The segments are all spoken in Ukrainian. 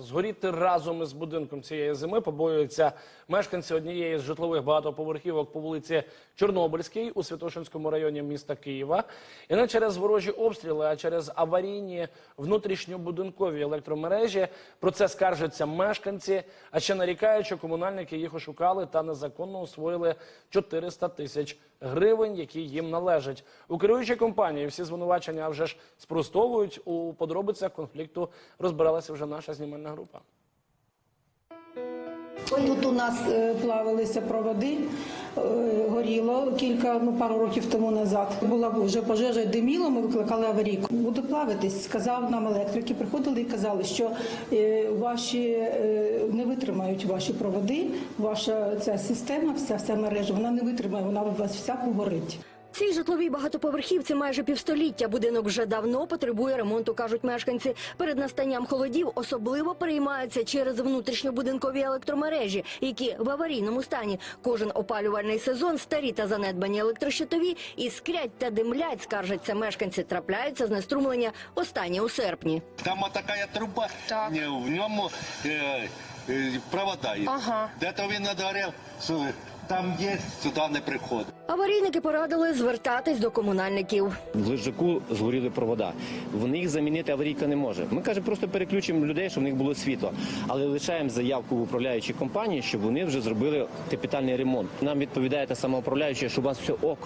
згоріти разом із будинком цієї зими побоюються мешканці однієї з житлових багатоповерхівок по вулиці Чорнобильській у Святошинському районі міста Києва. І не через ворожі обстріли, а через аварійні внутрішньобудинкові електромережі. Про це скаржаться мешканці, а ще нарікають, що комунальники їх ошукали та незаконно освоїли 400 тисяч гривень, які їм належать. У керуючій компанії всі звинувачення вже ж спростовують. У подробицях конфлікту розбиралася вже наша знімальна група. Тут у нас е, плавилися проводи, е, горіло кілька, ну пару років тому назад. Була вже пожежа, диміло, ми викликали аварійку. Буде плавитись, сказав нам електрики. Приходили і казали, що е, ваші не витримають ваші проводи, ваша ця система, вся вся мережа, вона не витримає, вона у вас вся погорить. Цій житловій багатоповерхівці майже півстоліття. Будинок вже давно потребує ремонту, кажуть мешканці. Перед настанням холодів особливо переймаються через внутрішньобудинкові електромережі, які в аварійному стані. Кожен опалювальний сезон старі та занедбані електрощитові іскрять та димлять, скаржаться мешканці. Трапляються знеструмлення останні у серпні. Там вот такая труба, не, в ньому е, е, провода є. Ага. Де-то він надгорів, що там є, сюди не приходить. Аварійники порадили звертатись до комунальників. В лежаку згоріли провода. Вони їх замінити аварійка не може. Ми каже, просто переключимо людей, щоб в них було світло. Але лишаємо заявку в управляючій компанії, щоб вони вже зробили капітальний ремонт. Нам відповідає та сама управляюча, що у вас все ок.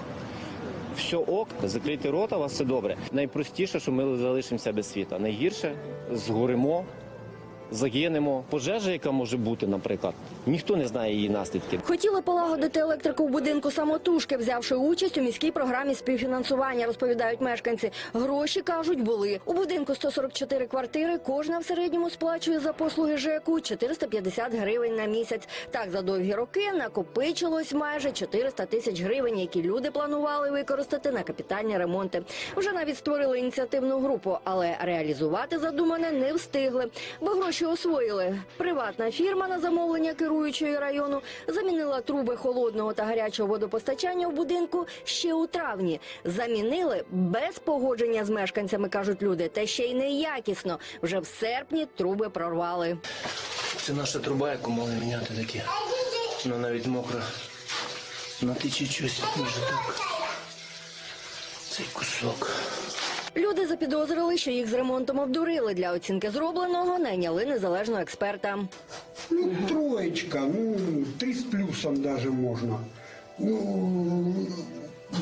Все ок, закрийте рота, у вас все добре. Найпростіше, що ми залишимося без світла. Найгірше згоримо, загинемо. Пожежа, яка може бути, наприклад, ніхто не знає її наслідки. Хотіли полагодити електрику в будинку самотужки, взявши участь у міській програмі співфінансування, розповідають мешканці. Гроші кажуть, були у будинку 144 квартири. Кожна в середньому сплачує за послуги ЖЕКу 450 гривень на місяць. Так за довгі роки накопичилось майже 400 тисяч гривень, які люди планували використати на капітальні ремонти. Вже навіть створили ініціативну групу, але реалізувати задумане не встигли, бо гроші освоїли. Приватна фірма на замовлення керуючої району замінила труби холодного та гарячого водопостачання в будинку ще у травні. Замінили без погодження з мешканцями, кажуть люди, та ще й неякісно. Вже в серпні труби прорвали. Це наша труба, яку мали міняти такі. Вона навіть мокра. Натичить щось може так. Цей кусок. Люди запідозрили, що їх з ремонтом обдурили. Для оцінки зробленого найняли незалежного експерта. Ну, троечка, ну, три с плюсом даже можно. Ну,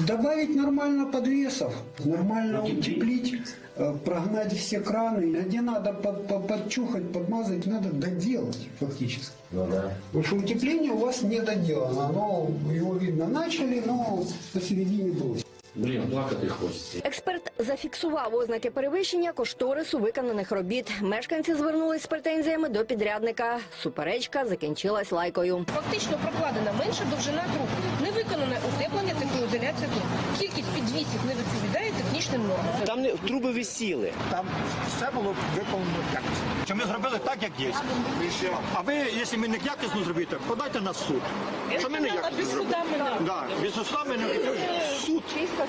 добавить нормально подвесов, нормально утеплить, э, прогнать все краны. Где надо под- под- подчухать, подмазать, надо доделать фактически. Потому что утепление у вас не доделано. Оно, его видно начали, но посередине бросили. Блін, плакати хочеться. Експерт зафіксував ознаки перевищення кошторису виконаних робіт. Мешканці звернулись з претензіями до підрядника. Суперечка закінчилась лайкою. Фактично прокладена менша довжина труб. Не виконане утеплення теплоізоляція труб. Кількість підвісів не відповідає технічним нормам. Там не труби висіли. Там все було виконано якісно. Чи ми зробили так, як є? А ви, якщо ми не якісно зробите, подайте нас в суд. Що ми не якісно зробили? Да, без суда ми не суд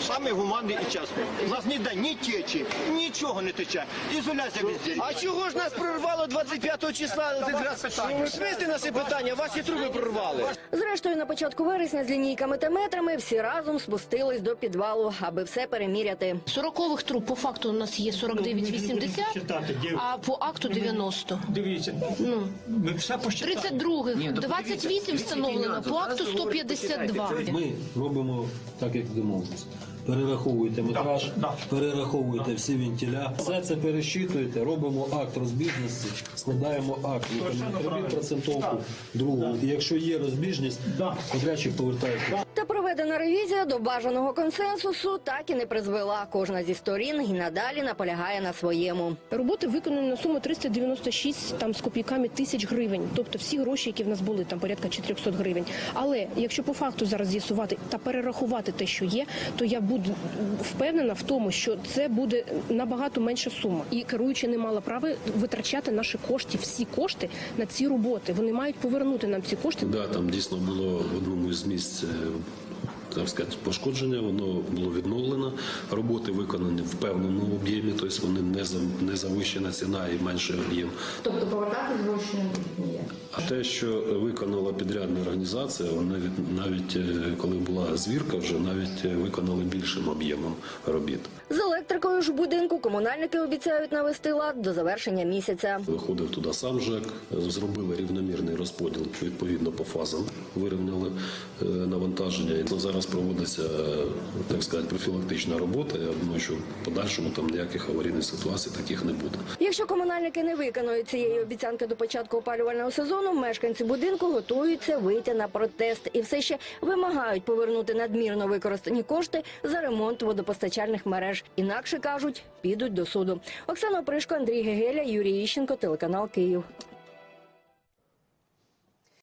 саме гуманний і чесний. У нас ніде ні течі, нічого не тече. Ізоляція везде. А чого ж нас прорвало 25 числа. В смислі наше питання? Ваші труби прорвали. Зрештою, на початку вересня з лінійками та метрами всі разом спустились до підвалу, аби все переміряти. 40-х труб по факту у нас є 49,80, а по акту 90. Дивіться, Ну, ми все посчитали. 32-х 28 встановлено, по акту 152. Ми робимо так, як домовились. Перераховуєте метраж, да. перераховуєте всі вентиля. Все це пересчитуєте, робимо акт розбіжності, складаємо акт, виконуємо процентовку другу. І якщо є розбіжність, подрядчик повертається. Та проведена ревізія до бажаного консенсусу так і не призвела. Кожна зі сторін і надалі наполягає на своєму. Роботи виконані на суму 396 там з копійками тисяч гривень. Тобто всі гроші, які в нас були, там порядка 400 гривень. Але якщо по факту зараз з'ясувати та перерахувати те, що є, то я буду впевнена в тому, що це буде набагато менша сума. І керуючи не мала права витрачати наші кошти, всі кошти на ці роботи. Вони мають повернути нам ці кошти. Да, там дійсно було в одному з місць е, так сказати, пошкодження, воно було відновлено. Роботи виконані в певному об'ємі, тобто вони не за не завищена ціна і менший об'єм. Тобто повертати гроші не є. А те, що виконала підрядна організація, вони від навіть е, коли була звірка, вже навіть е, виконали більшим об'ємом робіт. З електрикою ж будинку комунальники обіцяють навести лад до завершення місяця. Виходив туди сам ЖЕК, зробили рівномірний розподіл відповідно по фазам, вирівняли е, навантаження. І зараз проводиться так сказати профілактична робота. Я думаю, що в подальшому там ніяких аварійних ситуацій таких не буде. Якщо комунальники не виконують цієї обіцянки до початку опалювального сезону, мешканці будинку готуються вийти на протест і все ще вимагають повернути надмірно використані кошти за ремонт водопостачальних мереж. Інакше кажуть, підуть до суду. Оксана Опришко, Андрій Гегеля, Юрій Іщенко, телеканал Київ.